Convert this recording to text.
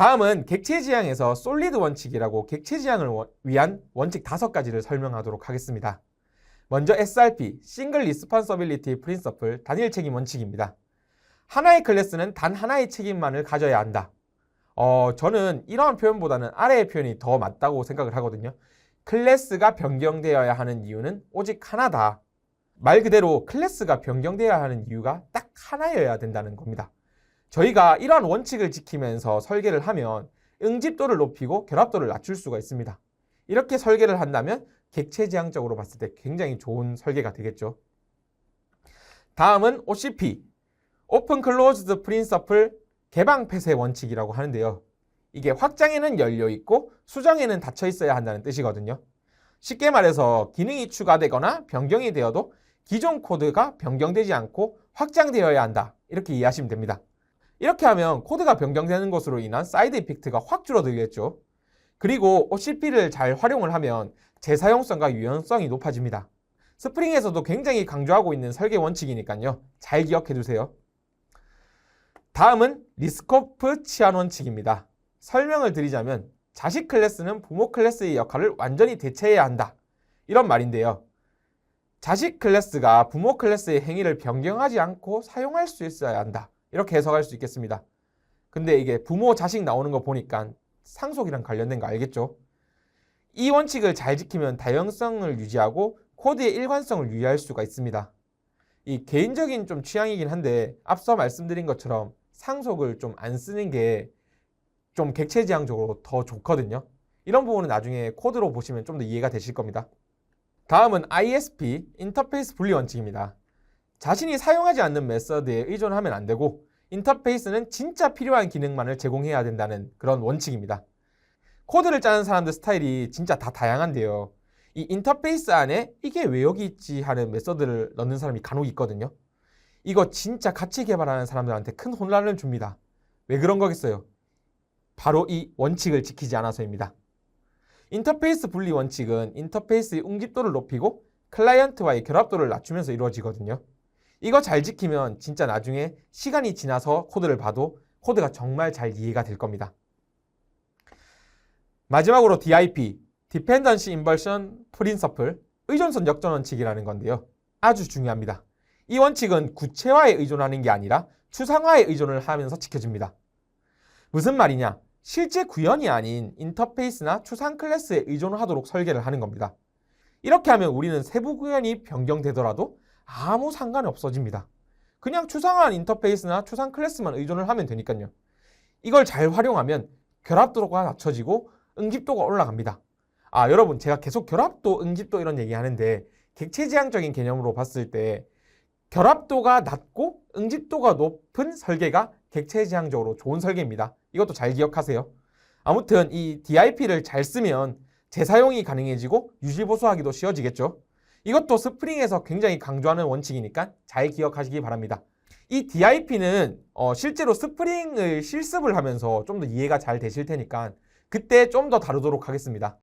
다음은 객체 지향에서 솔리드 원칙이라고 객체 지향을 원- 위한 원칙 다섯 가지를 설명하도록 하겠습니다. 먼저 SRP, Single Responsibility Principle, 단일 책임 원칙입니다. 하나의 클래스는 단 하나의 책임만을 가져야 한다. 어, 저는 이러한 표현보다는 아래의 표현이 더 맞다고 생각을 하거든요. 클래스가 변경되어야 하는 이유는 오직 하나다. 말 그대로 클래스가 변경되어야 하는 이유가 딱 하나여야 된다는 겁니다. 저희가 이러한 원칙을 지키면서 설계를 하면 응집도를 높이고 결합도를 낮출 수가 있습니다. 이렇게 설계를 한다면 객체지향적으로 봤을 때 굉장히 좋은 설계가 되겠죠. 다음은 OCP, Open Closed Principle 개방 폐쇄 원칙이라고 하는데요. 이게 확장에는 열려 있고 수정에는 닫혀 있어야 한다는 뜻이거든요. 쉽게 말해서 기능이 추가되거나 변경이 되어도 기존 코드가 변경되지 않고 확장되어야 한다. 이렇게 이해하시면 됩니다. 이렇게 하면 코드가 변경되는 것으로 인한 사이드 이펙트가 확 줄어들겠죠. 그리고 OCP를 잘 활용을 하면 재사용성과 유연성이 높아집니다. 스프링에서도 굉장히 강조하고 있는 설계 원칙이니까요. 잘 기억해 두세요. 다음은 리스코프 치안 원칙입니다. 설명을 드리자면 자식 클래스는 부모 클래스의 역할을 완전히 대체해야 한다. 이런 말인데요. 자식 클래스가 부모 클래스의 행위를 변경하지 않고 사용할 수 있어야 한다. 이렇게 해석할 수 있겠습니다. 근데 이게 부모 자식 나오는 거 보니까 상속이랑 관련된 거 알겠죠? 이 원칙을 잘 지키면 다양성을 유지하고 코드의 일관성을 유지할 수가 있습니다. 이 개인적인 좀 취향이긴 한데 앞서 말씀드린 것처럼 상속을 좀 안 쓰는 게 좀 객체지향적으로 더 좋거든요. 이런 부분은 나중에 코드로 보시면 좀 더 이해가 되실 겁니다. 다음은 ISP, 인터페이스 분리 원칙입니다. 자신이 사용하지 않는 메서드에 의존하면 안 되고 인터페이스는 진짜 필요한 기능만을 제공해야 된다는 그런 원칙입니다. 코드를 짜는 사람들 스타일이 진짜 다 다양한데요. 이 인터페이스 안에 이게 왜 여기 있지 하는 메서드를 넣는 사람이 간혹 있거든요. 이거 진짜 같이 개발하는 사람들한테 큰 혼란을 줍니다. 왜 그런 거겠어요? 바로 이 원칙을 지키지 않아서입니다. 인터페이스 분리 원칙은 인터페이스의 응집도를 높이고 클라이언트와의 결합도를 낮추면서 이루어지거든요. 이거 잘 지키면 진짜 나중에 시간이 지나서 코드를 봐도 코드가 정말 잘 이해가 될 겁니다. 마지막으로 DIP, Dependency Inversion Principle, 의존성 역전 원칙이라는 건데요. 아주 중요합니다. 이 원칙은 구체화에 의존하는 게 아니라 추상화에 의존을 하면서 지켜집니다. 무슨 말이냐? 실제 구현이 아닌 인터페이스나 추상 클래스에 의존하도록 설계를 하는 겁니다. 이렇게 하면 우리는 세부 구현이 변경되더라도 아무 상관이 없어집니다. 그냥 추상화한 인터페이스나 추상 클래스만 의존을 하면 되니까요. 이걸 잘 활용하면 결합도가 낮춰지고 응집도가 올라갑니다. 아, 여러분, 제가 계속 결합도, 응집도 이런 얘기 하는데 객체지향적인 개념으로 봤을 때 결합도가 낮고 응집도가 높은 설계가 객체지향적으로 좋은 설계입니다. 이것도 잘 기억하세요. 아무튼 이 DIP를 잘 쓰면 재사용이 가능해지고 유지보수하기도 쉬워지겠죠. 이것도 스프링에서 굉장히 강조하는 원칙이니까 잘 기억하시기 바랍니다. 이 DIP는 어, 실제로 스프링을 실습을 하면서 좀 더 이해가 잘 되실 테니까 그때 좀 더 다루도록 하겠습니다.